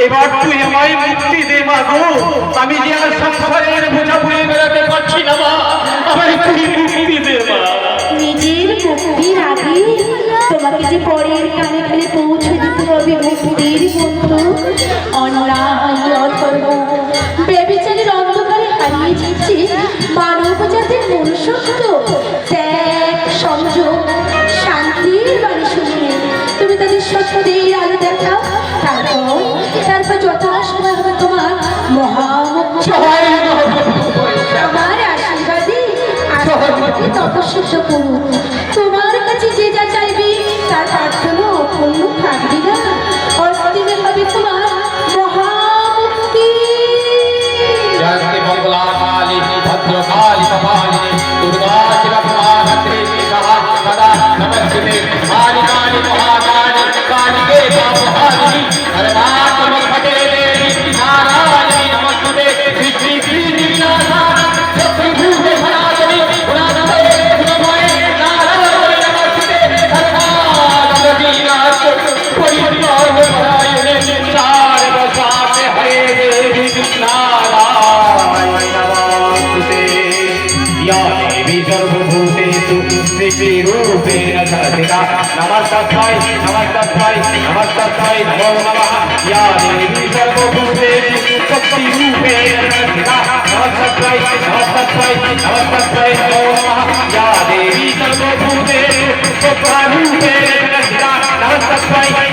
এবার তুই আমায় মুক্তি দে, মা আমি যে আর সংসারের বেড়াতে পারছি না তোমাকে যে পরের কানে কানে পৌঁছে দিতে হবে মুক্তির বন্ধু অন্যায় অধর্ম বেবিচারের অন্ধকারে হারিয়ে যাচ্ছে মানব জাতির মনুষ্যত্ব। ত্যাগ সংযোগ যথাসময় হবে তোমার মহামুখ্য আমার আশীর্বাদী আশীর্বাদী তপস্যা করুন তোমার কাছে যে যা চাইবি তার প্রার্থনা অপূর্ণ থাকবি না অস্তিনে হবে তোমার মহামুক্তি মহাকালী কালী কে মহাকালী হরে সর্বভূতেষু শ্রীরূপেণ সর্বিতা নমস্তস্মৈ নমস্তস্মৈ নমস্তস্মৈ নমো নমঃ। ইয়া দেবী সর্বভূতেষু শক্তিরূপেণ সর্বিতা নমস্তস্মৈ নমস্তস্মৈ নমস্তস্মৈ নমো নমঃ। ইয়া দেবী সর্বভূতেষু শক্তিরূপেণ সর্বিতা নমস্তস্মৈ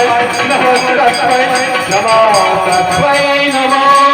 नमस्तस्मै नमस्तस्मै नमस्तस्मै नमो